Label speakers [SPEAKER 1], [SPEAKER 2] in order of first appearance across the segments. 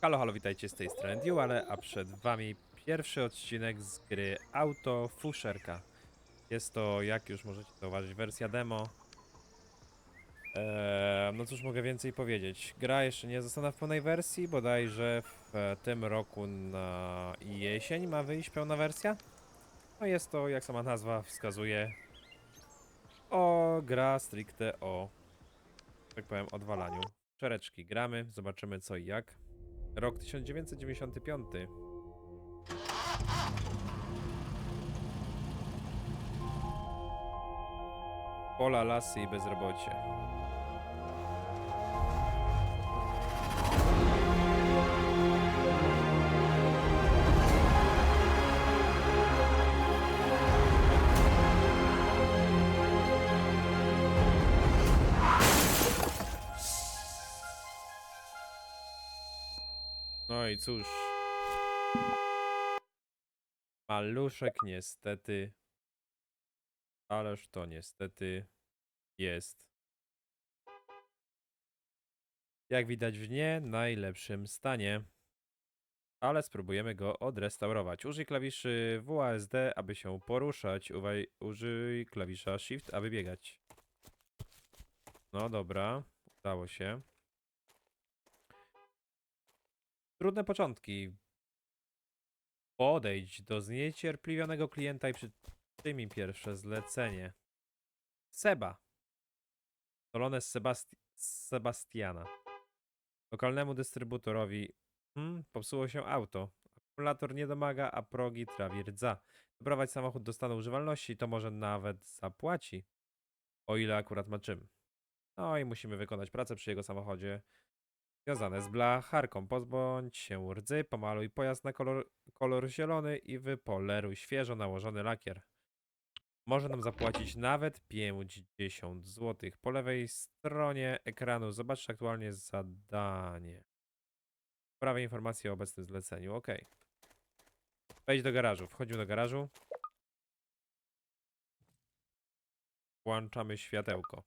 [SPEAKER 1] Halo, halo, witajcie z tej strony Duale, a przed wami pierwszy odcinek z gry Auto Fuszerka. Jest to, jak już możecie zauważyć, wersja demo. Eee, no cóż mogę więcej powiedzieć. Gra jeszcze nie została w pełnej wersji, bodajże w e, tym roku na jesień ma wyjść pełna wersja. No jest to, jak sama nazwa wskazuje, o gra stricte o, tak powiem, odwalaniu. Czereczki gramy, zobaczymy co i jak. Rok 1995. Pola, lasy i bezrobocie. No i cóż. Maluszek niestety. Ależ to niestety jest. Jak widać w nie najlepszym stanie. Ale spróbujemy go odrestaurować. Użyj klawiszy WASD, aby się poruszać. Uwaj, użyj klawisza Shift, aby biegać. No dobra, udało się. Trudne początki. Podejdź do zniecierpliwionego klienta i przyjmij pierwsze zlecenie. Seba. Solone z Sebasti Sebastiana. Lokalnemu dystrybutorowi hmm, popsuło się auto. Akumulator nie domaga, a progi trawi rdza. Doprowadź samochód do stanu używalności, to może nawet zapłaci. O ile akurat ma czym. No i musimy wykonać pracę przy jego samochodzie związane z blacharką. Pozbądź się rdzy, pomaluj pojazd na kolor, kolor zielony i wypoleruj świeżo nałożony lakier. Może nam zapłacić nawet 50 zł. Po lewej stronie ekranu zobaczysz aktualnie zadanie. Prawie informacje o obecnym zleceniu. OK. Wejdź do garażu. Wchodzimy do garażu. Włączamy światełko.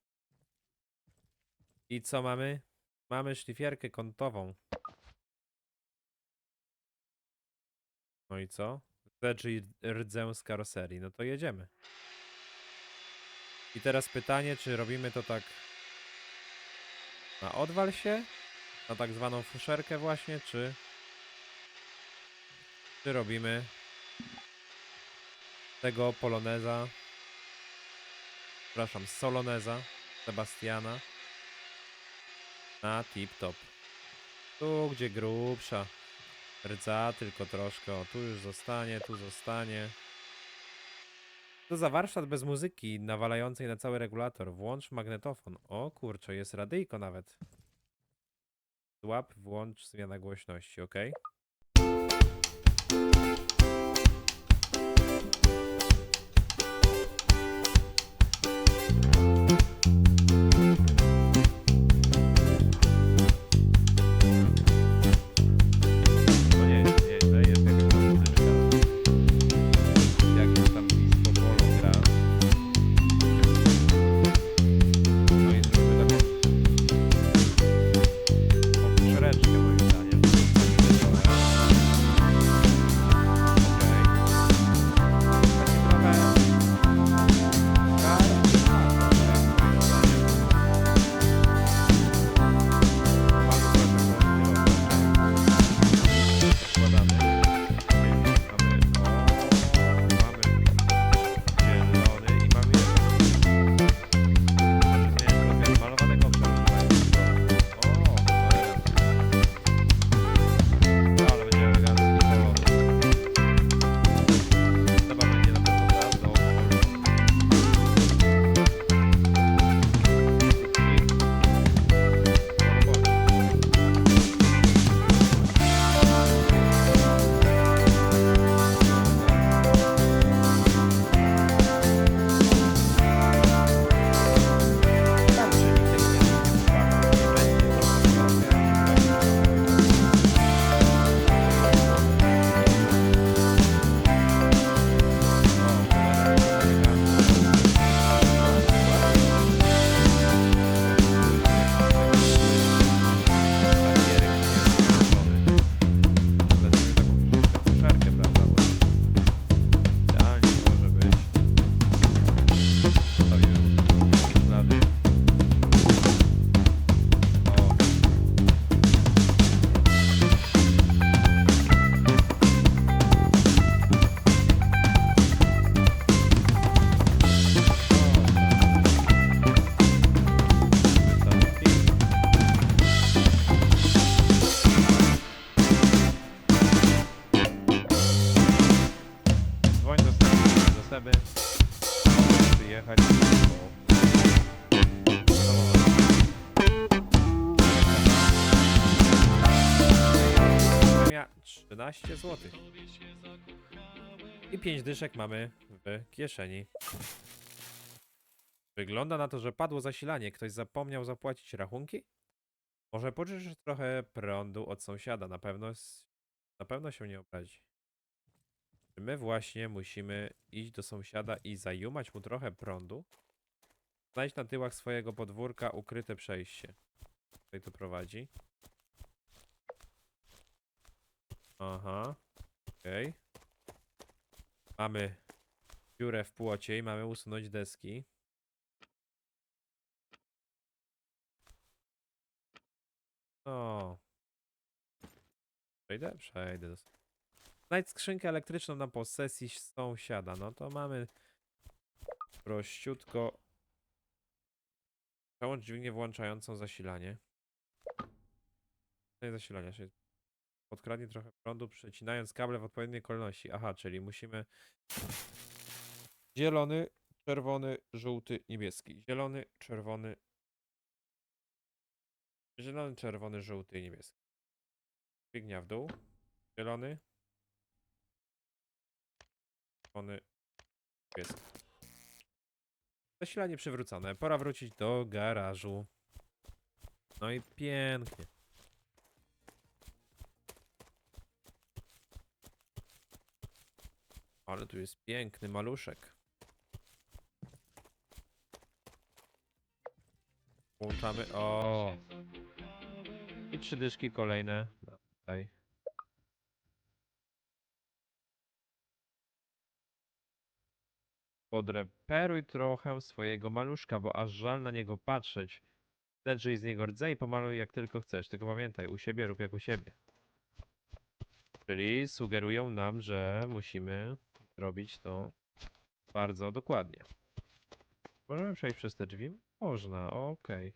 [SPEAKER 1] I co mamy? Mamy szlifierkę kątową. No i co? Zedrzyj rdzę z karoserii. No to jedziemy. I teraz pytanie, czy robimy to tak na odwal się? Na tak zwaną fuszerkę właśnie, czy... Czy robimy tego poloneza przepraszam, soloneza Sebastiana na tip-top. Tu, gdzie grubsza. Rdza tylko troszkę. O, tu już zostanie, tu zostanie. To za warsztat bez muzyki, nawalającej na cały regulator. Włącz magnetofon. O kurczę, jest radyjko nawet. Złap, włącz zmiana głośności, ok? I 5 dyszek mamy w kieszeni. Wygląda na to, że padło zasilanie. Ktoś zapomniał zapłacić rachunki? Może pożyczysz trochę prądu od sąsiada. Na pewno, na pewno się nie obrazi. My właśnie musimy iść do sąsiada i zajumać mu trochę prądu? Znajdź na tyłach swojego podwórka ukryte przejście. Tutaj to prowadzi. Aha. Okej. Mamy dziurę w płocie i mamy usunąć deski. O. Przejdę? Przejdę. Znajdź skrzynkę elektryczną na posesji sąsiada. No to mamy prościutko. Przełącz dźwignię włączającą zasilanie. No i zasilania się. Podkradnie trochę prądu, przecinając kable w odpowiedniej kolejności. Aha, czyli musimy. Zielony, czerwony, żółty, niebieski. Zielony, czerwony. Zielony, czerwony, żółty i niebieski. Dźwignia w dół. Zielony. Czerwony, niebieski. Zasilanie przywrócone. Pora wrócić do garażu. No i pięknie. Ale tu jest piękny maluszek. Włączamy. O! I trzy dyszki kolejne. Tutaj. Podreperuj trochę swojego maluszka, bo aż żal na niego patrzeć. Zedrzyj z niego rdze i pomaluj jak tylko chcesz. Tylko pamiętaj, u siebie rób jak u siebie. Czyli sugerują nam, że musimy robić to bardzo dokładnie. Możemy przejść przez te drzwi? Można, okej.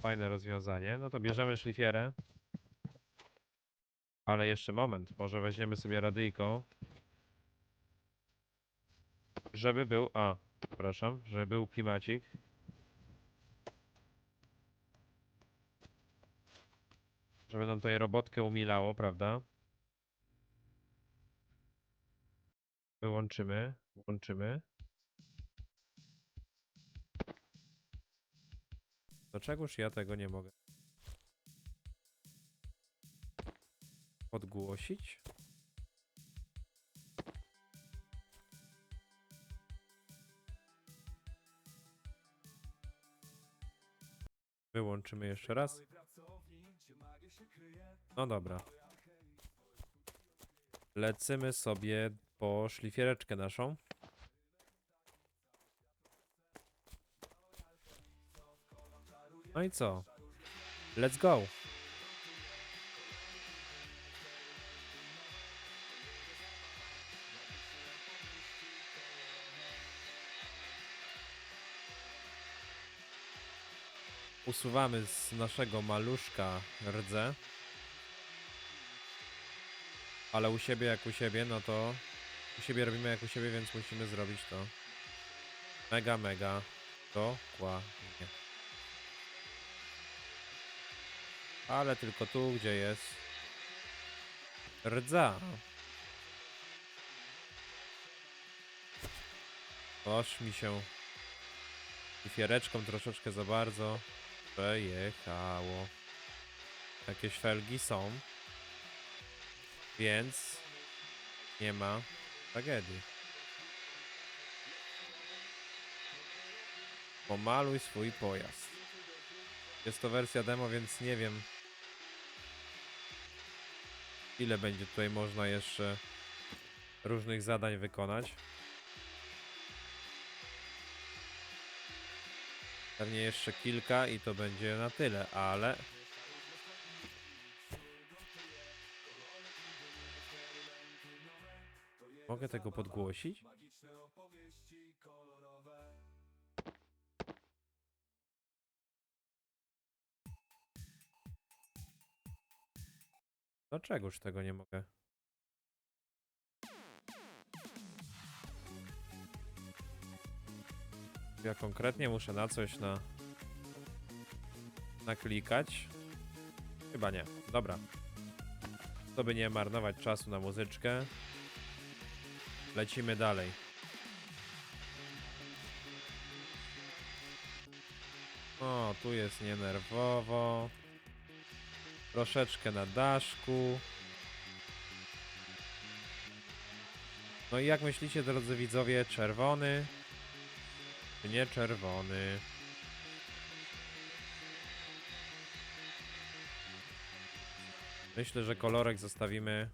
[SPEAKER 1] Fajne rozwiązanie. No to bierzemy szlifierę. Ale jeszcze moment, może weźmiemy sobie radyjko. Żeby był, a, przepraszam, żeby był klimacik. Żeby nam tutaj robotkę umilało, prawda? Wyłączymy, włączymy. Dlaczegoż ja tego nie mogę? Podgłosić? Wyłączymy jeszcze raz. No dobra. Lecimy sobie po szlifiereczkę naszą. No i co? Let's go. Usuwamy z naszego maluszka rdze. Ale u siebie jak u siebie, no to u siebie robimy jak u siebie, więc musimy zrobić to mega, mega dokładnie. Ale tylko tu, gdzie jest rdza. Oż mi się fiereczką troszeczkę za bardzo przejechało. Jakieś felgi są. Więc nie ma tragedii. Pomaluj swój pojazd. Jest to wersja demo, więc nie wiem ile będzie tutaj można jeszcze różnych zadań wykonać. Pewnie jeszcze kilka i to będzie na tyle, ale Mogę tego podgłosić? Dlaczegoż tego nie mogę? Ja konkretnie muszę na coś na naklikać. Chyba nie. Dobra. To by nie marnować czasu na muzyczkę. Lecimy dalej. O, tu jest nienerwowo. Troszeczkę na daszku. No i jak myślicie, drodzy widzowie, czerwony czy nie czerwony? Myślę, że kolorek zostawimy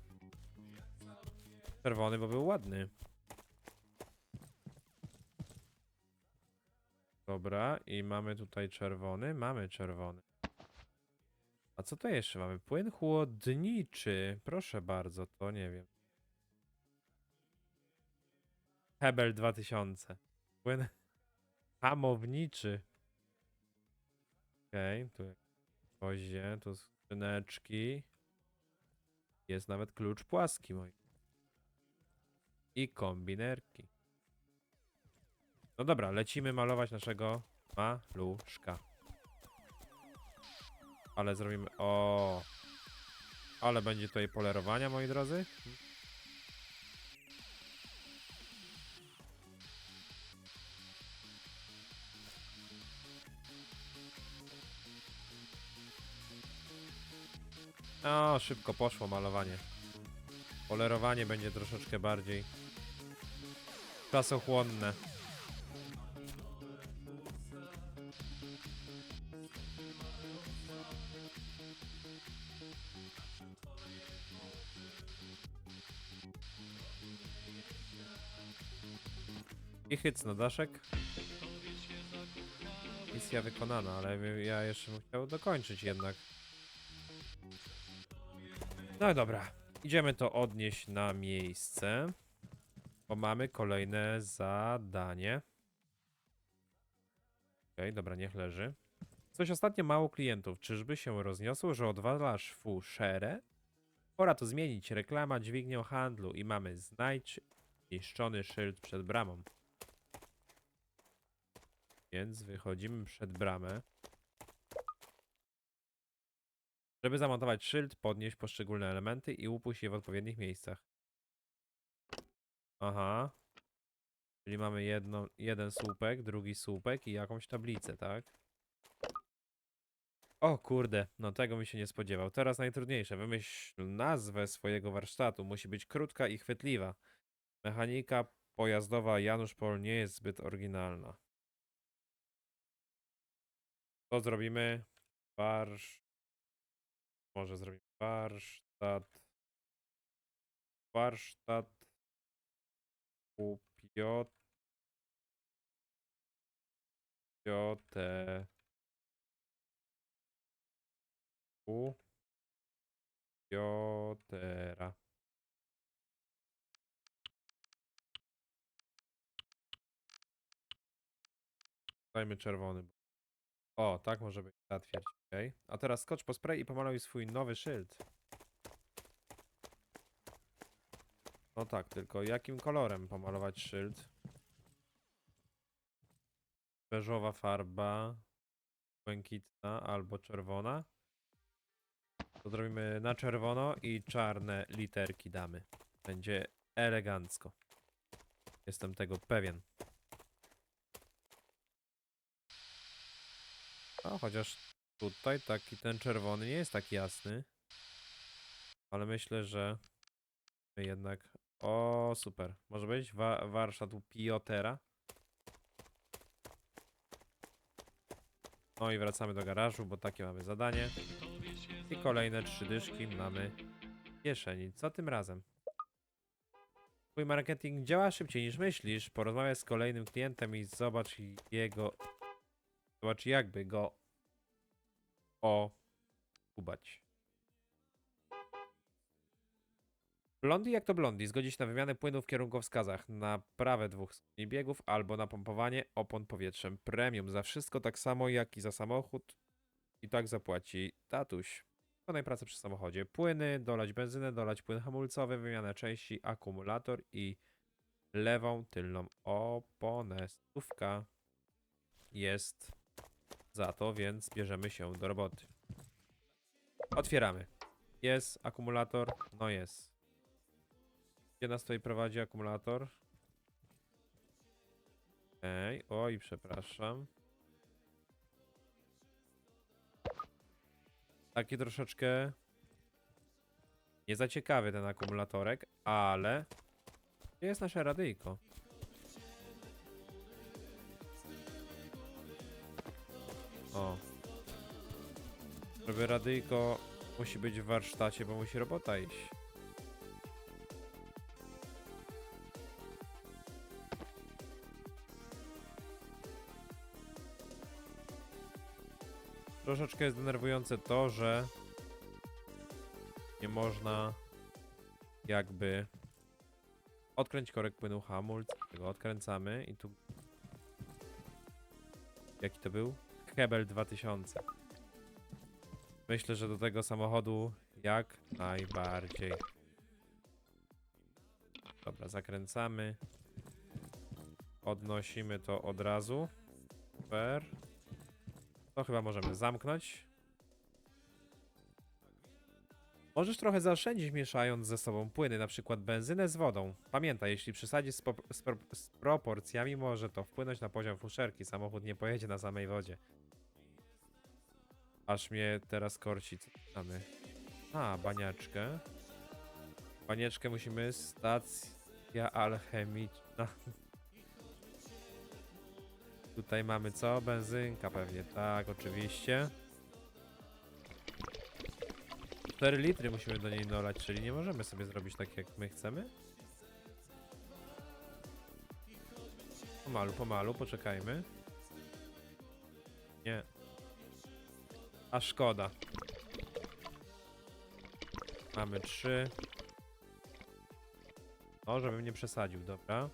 [SPEAKER 1] czerwony, bo był ładny. Dobra, i mamy tutaj czerwony. Mamy czerwony. A co to jeszcze mamy? Płyn chłodniczy. Proszę bardzo, to nie wiem. Hebel 2000. Płyn hamowniczy. Okej, tu gwoździe, tu skrzyneczki. Jest nawet klucz płaski mój. I kombinerki. No dobra, lecimy malować naszego maluszka. Ale zrobimy... O, Ale będzie tutaj polerowania, moi drodzy. O, szybko poszło malowanie. Polerowanie będzie troszeczkę bardziej czasochłonne. I hyc na daszek. Misja wykonana, ale ja jeszcze bym chciał dokończyć jednak. No dobra, idziemy to odnieść na miejsce, bo mamy kolejne zadanie. Okej, dobra, niech leży. Coś ostatnio mało klientów. Czyżby się rozniosło, że odwalasz fuszerę? Pora to zmienić. Reklama dźwignią handlu i mamy znajdź niszczony szyld przed bramą. Więc wychodzimy przed bramę. Żeby zamontować szyld, podnieść poszczególne elementy i upuść je w odpowiednich miejscach. Aha. Czyli mamy jedno, jeden słupek, drugi słupek i jakąś tablicę, tak? O kurde, no tego mi się nie spodziewał. Teraz najtrudniejsze. Wymyśl nazwę swojego warsztatu. Musi być krótka i chwytliwa. Mechanika pojazdowa Janusz Pol nie jest zbyt oryginalna. To zrobimy warsz... Może zrobimy warsztat... Warsztat... Upiot... Piotę... U... Piotera. Dajmy czerwony. O, tak może być łatwiej. Okay. A teraz skocz po spray i pomaluj swój nowy szyld. No tak, tylko jakim kolorem pomalować szyld? Beżowa farba, błękitna albo czerwona. To zrobimy na czerwono i czarne literki damy. Będzie elegancko. Jestem tego pewien. No, chociaż tutaj taki ten czerwony nie jest tak jasny. Ale myślę, że jednak... O, super. Może być Wa warsztat Piotera. No i wracamy do garażu, bo takie mamy zadanie. I kolejne trzy dyszki mamy w kieszeni. Co tym razem? Twój marketing działa szybciej niż myślisz. Porozmawiaj z kolejnym klientem i zobacz jego... Zobacz jakby go okubać. Blondi jak to blondi. Zgodzi się na wymianę płynów w kierunkowskazach, na prawę dwóch biegów albo na pompowanie opon powietrzem. Premium za wszystko tak samo jak i za samochód. I tak zapłaci tatuś. Wykonaj pracę przy samochodzie. Płyny, dolać benzynę, dolać płyn hamulcowy, wymianę części, akumulator i lewą tylną oponę. Stówka jest za to, więc bierzemy się do roboty. Otwieramy. Jest akumulator? No jest. Nas tutaj prowadzi akumulator? Okej, oj, przepraszam. Taki troszeczkę nie za ciekawy ten akumulatorek, ale gdzie jest nasze radyjko? O. Żeby radyjko musi być w warsztacie, bo musi robota iść. Troszeczkę jest denerwujące to, że nie można jakby odkręć korek płynu hamulc, tego odkręcamy i tu jaki to był? Hebel 2000 Myślę, że do tego samochodu jak najbardziej. Dobra, zakręcamy. Odnosimy to od razu. Super To chyba możemy zamknąć Możesz trochę zaoszczędzić mieszając ze sobą płyny, na przykład benzynę z wodą. Pamiętaj, jeśli przesadzisz z, z, pro- z proporcjami, może to wpłynąć na poziom fuszerki. Samochód nie pojedzie na samej wodzie. Aż mnie teraz korci. Co mamy? A, baniaczkę. Banieczkę musimy stacja alchemiczna. Tutaj mamy co? Benzynka pewnie. Tak, oczywiście. 4 litry musimy do niej dolać, czyli nie możemy sobie zrobić tak jak my chcemy. Pomalu, pomalu, poczekajmy. Nie. A szkoda. Mamy 3. O, żebym nie przesadził, dobra.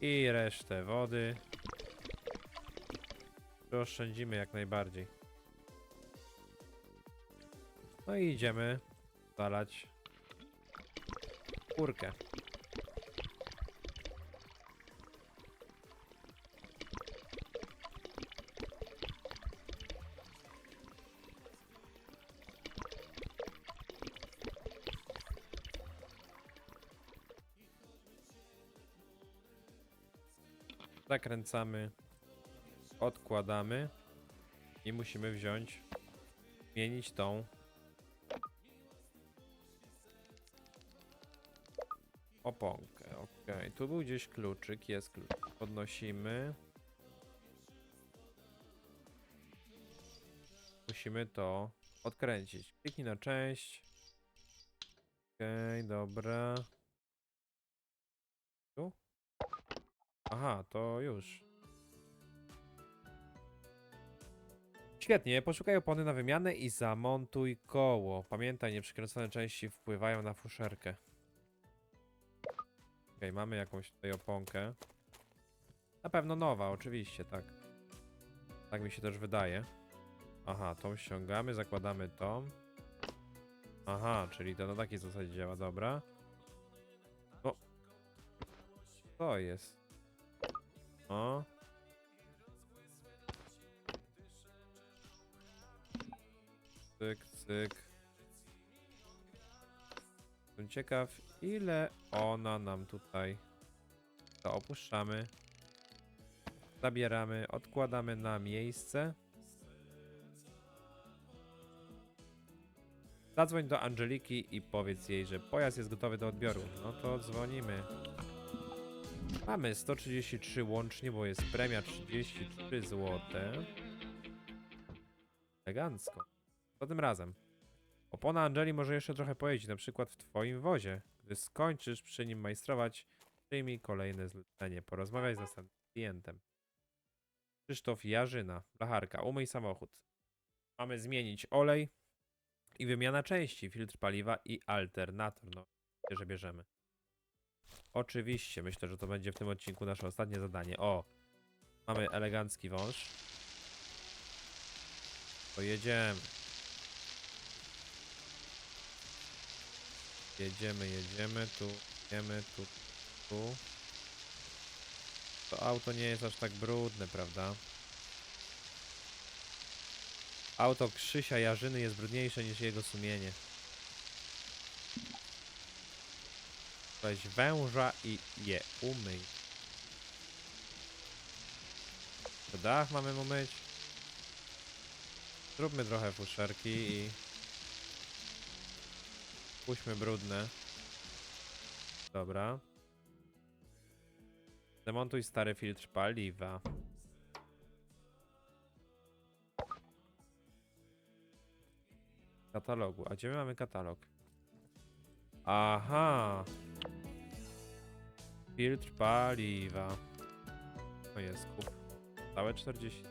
[SPEAKER 1] I resztę wody. Oszczędzimy jak najbardziej. No i idziemy zalać kurkę. Zakręcamy, odkładamy i musimy wziąć, zmienić tą oponkę. Okej, tu był gdzieś kluczyk, jest klucz. Podnosimy. Musimy to odkręcić. Kliknij na część. Okej, dobra. Tu? Aha, to już. Świetnie, poszukaj opony na wymianę i zamontuj koło. Pamiętaj, nieprzykręcone części wpływają na fuszerkę. Okej, mamy jakąś tutaj oponkę. Na pewno nowa, oczywiście, tak. Tak mi się też wydaje. Aha, tą ściągamy, zakładamy tą. Aha, czyli to na takiej zasadzie działa, dobra. O. Co jest? O. Cyk, cyk. Jestem ciekaw, ile ona nam tutaj. To opuszczamy. Zabieramy, odkładamy na miejsce. Zadzwoń do Angeliki i powiedz jej, że pojazd jest gotowy do odbioru. No to dzwonimy. Mamy 133 łącznie, bo jest premia 33 zł. Elegancko. Co tym razem? Opona Angeli może jeszcze trochę pojeździć, na przykład w twoim wozie. Gdy skończysz przy nim majstrować, przyjmij kolejne zlecenie. Porozmawiaj z następnym klientem. Krzysztof Jarzyna, blacharka, umyj samochód. Mamy zmienić olej i wymiana części, filtr paliwa i alternator. No, że bierzemy. Oczywiście, myślę, że to będzie w tym odcinku nasze ostatnie zadanie. O, mamy elegancki wąż. To jedziemy. Jedziemy, jedziemy, tu, jedziemy, tu, tu. To auto nie jest aż tak brudne, prawda? Auto Krzysia Jarzyny jest brudniejsze niż jego sumienie. Weź węża i je umyj. To dach mamy umyć. Zróbmy trochę fuszerki i... Puśćmy brudne. Dobra. Demontuj stary filtr paliwa. Katalogu. A gdzie my mamy katalog? Aha. Filtr paliwa. To jest kup. Całe 40.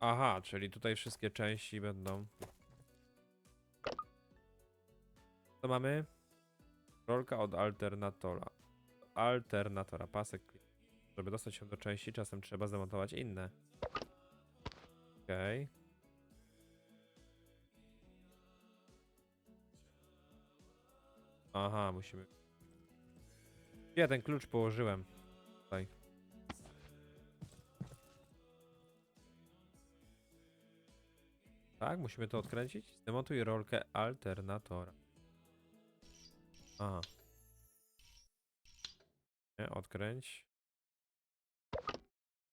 [SPEAKER 1] Aha, czyli tutaj wszystkie części będą. Co mamy? Rolka od alternatora. Alternatora, pasek. Żeby dostać się do części, czasem trzeba zamontować inne. Okej. Aha, musimy. Ja ten klucz położyłem. Tutaj. Tak, musimy to odkręcić? Zdemontuj rolkę alternatora. Aha. Nie, odkręć.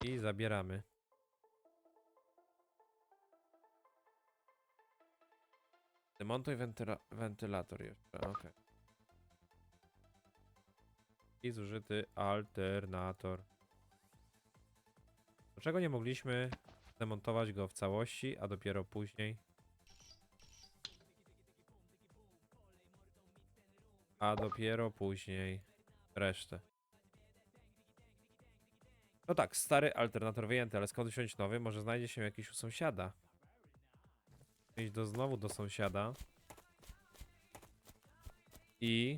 [SPEAKER 1] I zabieramy. Demontuj wentyla wentylator jeszcze, okej. I zużyty alternator. Dlaczego nie mogliśmy demontować go w całości, a dopiero później? A dopiero później resztę. No tak, stary alternator wyjęty, ale skąd wziąć nowy? Może znajdzie się jakiś u sąsiada. Iść do znowu do sąsiada. I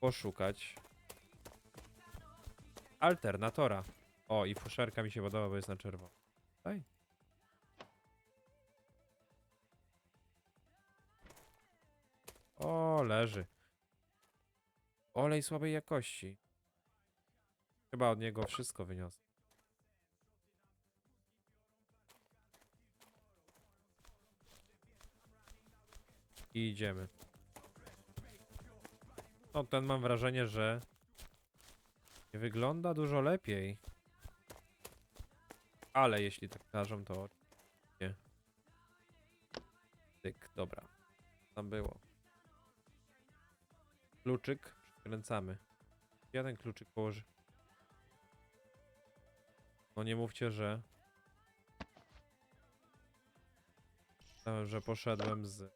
[SPEAKER 1] poszukać alternatora. O, i fuszerka mi się podoba, bo jest na czerwono. Daj. O, leży. Olej słabej jakości. Chyba od niego wszystko wyniosę. I idziemy. No, ten mam wrażenie, że nie wygląda dużo lepiej. Ale jeśli tak każą, to nie. Tyk, dobra. Tam było. Kluczyk przykręcamy. Jeden kluczyk położy. No nie mówcie, że... Że poszedłem z...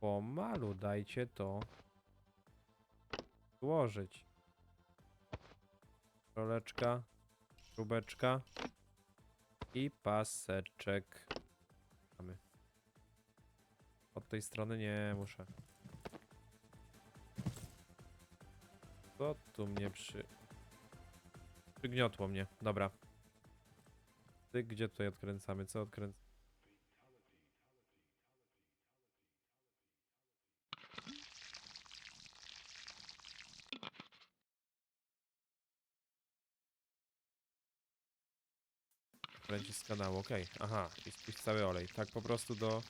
[SPEAKER 1] Pomalu dajcie to złożyć. Roleczka, śrubeczka i paseczek. Mamy. Od tej strony nie muszę. Co tu mnie przy... Przygniotło mnie. Dobra. Ty gdzie tutaj odkręcamy? Co odkręcamy? Kręci z kanału, okej. Aha, i spuść cały olej. Tak po prostu do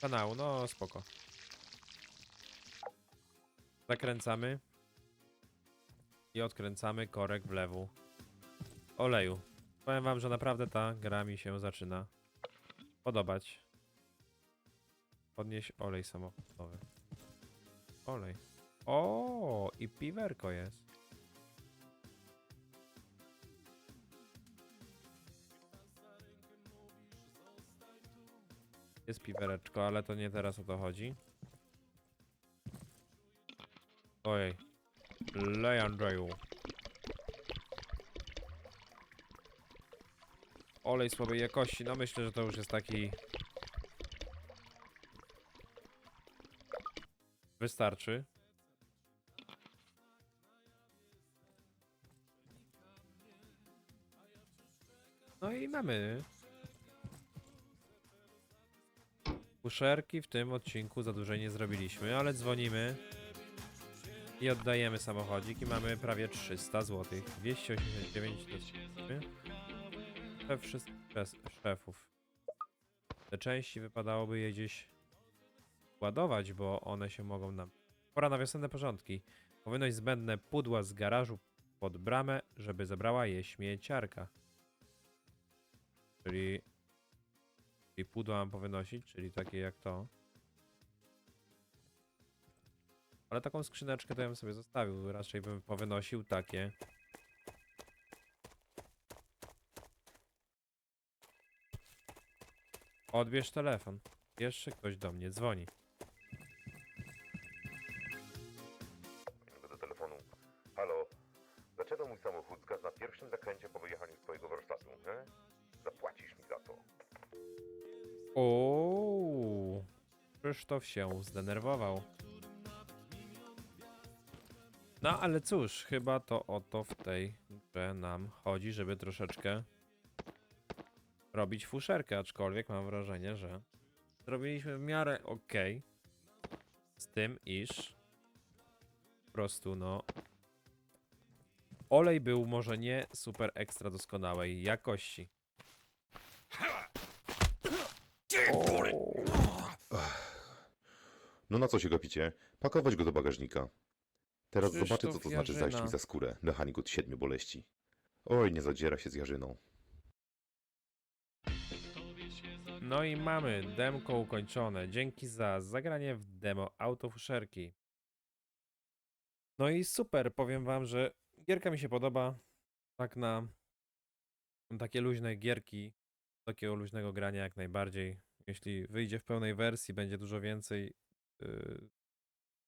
[SPEAKER 1] kanału, no spoko. Zakręcamy. I odkręcamy korek w oleju. Powiem wam, że naprawdę ta gra mi się zaczyna podobać. Podnieś olej samochodowy. Olej. O, i piwerko jest. Jest piwereczko, ale to nie teraz o to chodzi. Ojej. Lej Andrzeju. Olej słabej jakości. No myślę, że to już jest taki... Wystarczy. No i mamy Kuszerki w tym odcinku za dużo nie zrobiliśmy, ale dzwonimy i oddajemy samochodzik i mamy prawie 300 zł. 289 dostaliśmy. Szef wszystkich szef- szefów. Te części wypadałoby je gdzieś ładować, bo one się mogą nam... Pora na wiosenne porządki. Powinno być zbędne pudła z garażu pod bramę, żeby zabrała je śmieciarka. Czyli... Czyli pudła mam powynosić, czyli takie jak to. Ale taką skrzyneczkę to ja bym sobie zostawił. Raczej bym powynosił takie. Odbierz telefon. Jeszcze ktoś do mnie dzwoni.
[SPEAKER 2] do telefonu. Halo, dlaczego mój samochód zgasł na pierwszym zakręcie po wyjechaniu z twojego warsztatu, he? Zapłacisz mi za to.
[SPEAKER 1] Ooo, Krzysztof się zdenerwował. No ale cóż, chyba to o to w tej grze nam chodzi, żeby troszeczkę robić fuszerkę, aczkolwiek mam wrażenie, że zrobiliśmy w miarę ok z tym, iż po prostu no olej był może nie super ekstra doskonałej jakości.
[SPEAKER 2] No na co się gapicie? Pakować go do bagażnika. Teraz
[SPEAKER 1] Krzysztof
[SPEAKER 2] zobaczę, co to znaczy zajść
[SPEAKER 1] Jarzyna.
[SPEAKER 2] mi za skórę. Mechanik od siedmiu boleści. Oj, nie zadziera się z Jarzyną.
[SPEAKER 1] No i mamy demko ukończone. Dzięki za zagranie w demo autofuszerki. No i super, powiem wam, że gierka mi się podoba. Tak na takie luźne gierki, takiego luźnego grania jak najbardziej. Jeśli wyjdzie w pełnej wersji, będzie dużo więcej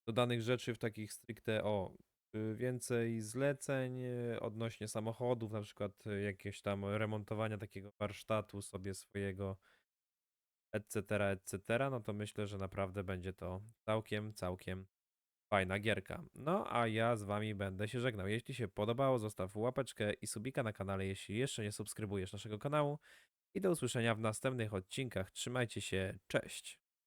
[SPEAKER 1] dodanych rzeczy w takich stricte o y, więcej zleceń y, odnośnie samochodów, na przykład y, jakieś tam remontowania takiego warsztatu sobie swojego etc., etc., no to myślę, że naprawdę będzie to całkiem, całkiem fajna gierka. No a ja z wami będę się żegnał. Jeśli się podobało, zostaw łapeczkę i subika na kanale, jeśli jeszcze nie subskrybujesz naszego kanału. I do usłyszenia w następnych odcinkach. Trzymajcie się, cześć!